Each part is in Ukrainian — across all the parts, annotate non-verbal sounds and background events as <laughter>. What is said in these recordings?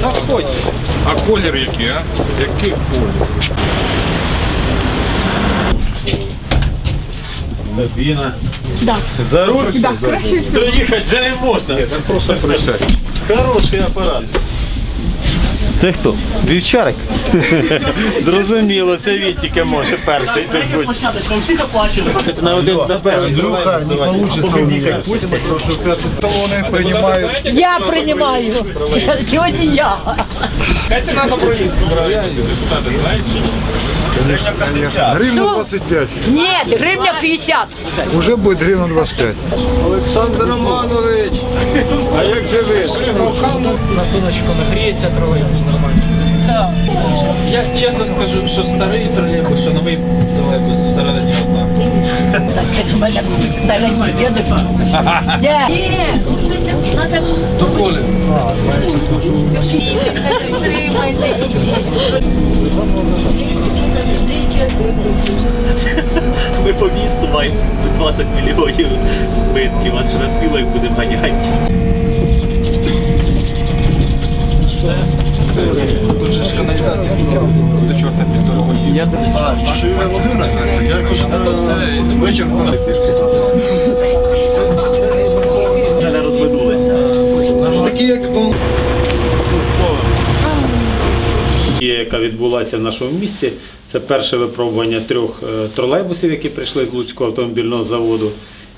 заходьте. А колір який, а? Який колір? Кабіна. Да. За руль? Да, краще всього. Доїхати вже не можна. Там просто присядь. Хороший апарат. Це хто? Вівчарик? Зрозуміло, це він тільки може перший тут бути. На один на перший. Андрюха, не получится у меня. Потому что пятый талоны принимают. Я приймаю. Сьогодні я. Яка ціна за проїзд? Гривна 25. Ні, гривня 50. Уже будет гривна 25. На сонечко нагріється тролейбус нормально. Так. Я чесно скажу, що старий тролейбус, що новий тролейбус всередині одна. Ми по місту маємо 20 мільйонів збитків, а чи на сміло будемо ганяти. Тут же ж каналізація скільки до чорта півтора години. Я вечір Вже не розвинулися. Такі як дом. яка відбулася в нашому місті. Це перше випробування трьох е, тролейбусів, які прийшли з Луцького автомобільного заводу.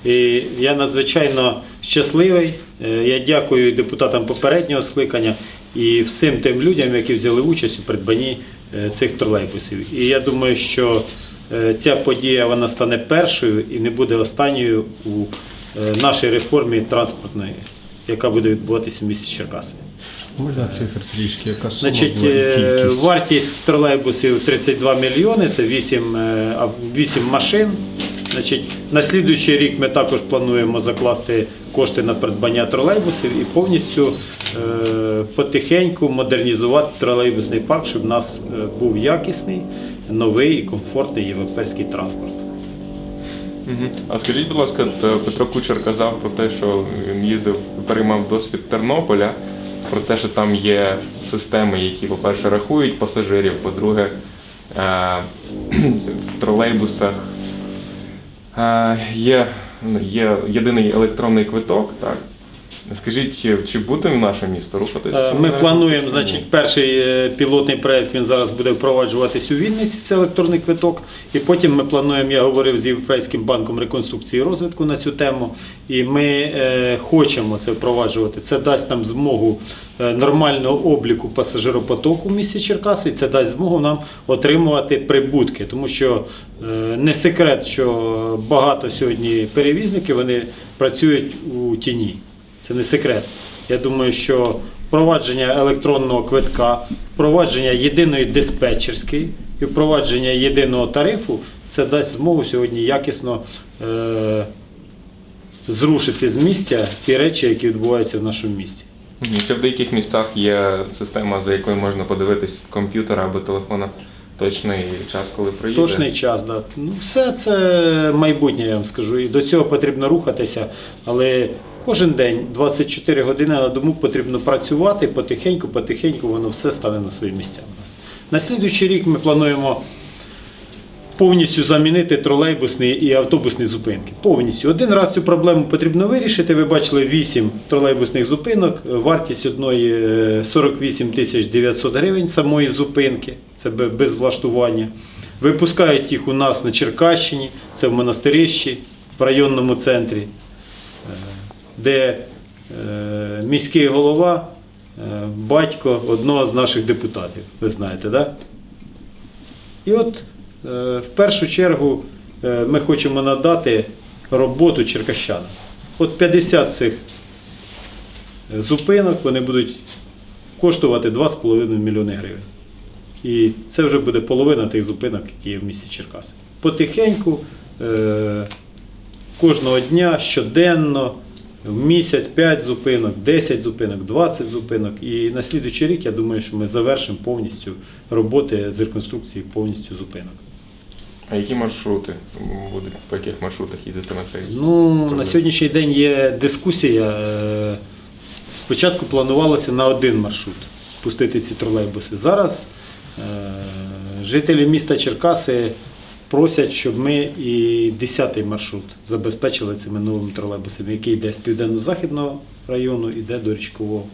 І я надзвичайно щасливий. Е, Я дякую депутатам попереднього скликання і всім тим людям, які взяли участь у придбанні е, цих тролейбусів. І я думаю, що е, ця подія вона стане першою і не буде останньою у е, нашій реформі транспортної, яка буде відбуватися в місті Черкаси. Можна цифр трішки, яка сума Значить, була, вартість тролейбусів 32 мільйони, це 8, е, 8 машин. Значить, на слідуючий рік ми також плануємо закласти кошти на придбання тролейбусів і повністю е, потихеньку модернізувати тролейбусний парк, щоб у нас е, був якісний, новий і комфортний європейський транспорт. А скажіть, будь ласка, Петро Кучер казав про те, що він їздив, переймав досвід Тернополя, про те, що там є системи, які, по-перше, рахують пасажирів, по-друге, е, <clears throat> в тролейбусах є, ну, є єдиний електронний квиток. Так? Скажіть, чи, буде наше місто рухатися? Е, Ми плануємо, значить, перший е, пілотний проект він зараз буде впроваджуватись у Вінниці, це електронний квиток. І потім ми плануємо, я говорив з Європейським банком реконструкції і розвитку на цю тему. І ми е, хочемо це впроваджувати. Це дасть нам змогу нормального обліку пасажиропотоку в місті Черкаси, це дасть змогу нам отримувати прибутки, тому що не секрет, що багато сьогодні перевізників вони працюють у тіні. Це не секрет. Я думаю, що впровадження електронного квитка, впровадження єдиної диспетчерської і впровадження єдиного тарифу це дасть змогу сьогодні якісно е- зрушити з місця ті речі, які відбуваються в нашому місті. Ще в деяких місцях є система, за якою можна подивитись з комп'ютера або телефона точний час, коли приїде. Точний час, да. Ну, все це майбутнє, я вам скажу. І до цього потрібно рухатися, але кожен день, 24 години на дому потрібно працювати потихеньку, потихеньку воно все стане на свої місця у нас. На слідуючий рік ми плануємо повністю замінити тролейбусні і автобусні зупинки. Повністю. Один раз цю проблему потрібно вирішити. Ви бачили 8 тролейбусних зупинок. Вартість одної е, 48 тисяч 900 гривень самої зупинки. Це без влаштування. Випускають їх у нас на Черкащині, це в Монастирищі, в районному центрі, е, де е, міський голова, е, батько одного з наших депутатів. Ви знаєте? Да? І от е, в першу чергу ми хочемо надати роботу черкащанам. От 50 цих зупинок вони будуть коштувати 2,5 мільйони гривень. І це вже буде половина тих зупинок, які є в місті Черкаси. Потихеньку, кожного дня, щоденно, в місяць 5 зупинок, 10 зупинок, 20 зупинок. І на слідуючий рік я думаю, що ми завершимо повністю роботи з реконструкції повністю зупинок. А які маршрути будуть, по яких маршрутах їздитиме цей? Ну, на сьогоднішній день є дискусія. Е, Спочатку планувалося на один маршрут. пустити ці тролейбуси. Зараз е, жителі міста Черкаси просять, щоб ми і 10-й маршрут забезпечили цими новими тролейбусами, який йде з південно-західного району, йде до річкового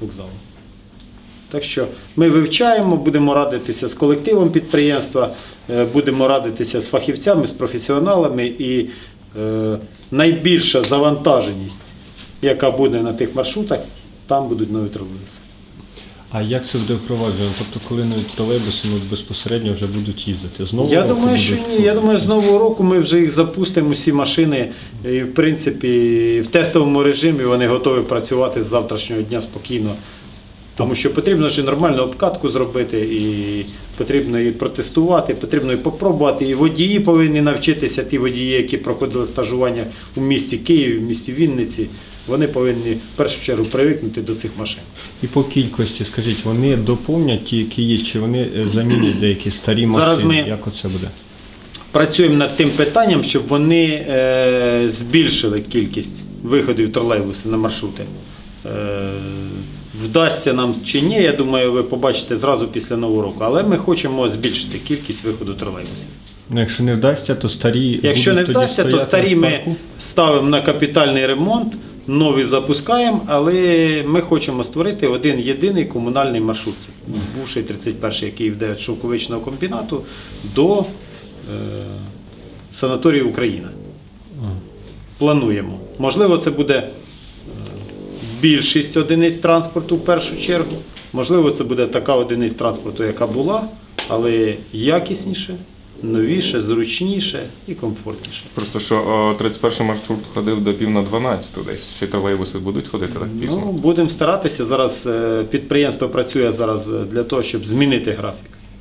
вокзалу. Так що ми вивчаємо, будемо радитися з колективом підприємства, е, будемо радитися з фахівцями, з професіоналами і е, найбільша завантаженість, яка буде на тих маршрутах, там будуть нові тролейбуси. А як це буде впроваджено? Тобто, коли нові тролейбуси ну, безпосередньо вже будуть їздити? Знову Я думаю, що ні. Я думаю, з нового року ми вже їх запустимо, усі машини. І, в принципі, в тестовому режимі вони готові працювати з завтрашнього дня спокійно. Тому що потрібно ж і нормальну обкатку зробити, і потрібно і протестувати, потрібно і попробувати. І водії повинні навчитися, ті водії, які проходили стажування у місті Києві, в місті Вінниці. Вони повинні в першу чергу привикнути до цих машин. І по кількості, скажіть, вони доповнять ті, які є, чи вони е, замінять деякі старі машини? Зараз ми- Як оце буде? Працюємо над тим питанням, щоб вони е, збільшили кількість виходів тролейбусів на маршрути. Е, вдасться нам чи ні, я думаю, ви побачите зразу після нового року. Але ми хочемо збільшити кількість виходу тролейбусів. Ну, якщо не вдасться, то старі. Якщо не вдасться, то старі ми ставимо на капітальний ремонт, нові запускаємо, але ми хочемо створити один єдиний комунальний маршрут. Це Бувший 31-й, який йде від шовковичного комбінату до е, санаторію Україна. Плануємо. Можливо, це буде е, більшість одиниць транспорту в першу чергу. Можливо, це буде така одиниця транспорту, яка була, але якісніше, новіше, зручніше і комфортніше. Просто що о, 31 маршрут ходив до пів на 12 десь. Чи тролейбуси будуть ходити так пізно? Ну, будемо старатися. Зараз е, підприємство працює зараз е, для того, щоб змінити графік.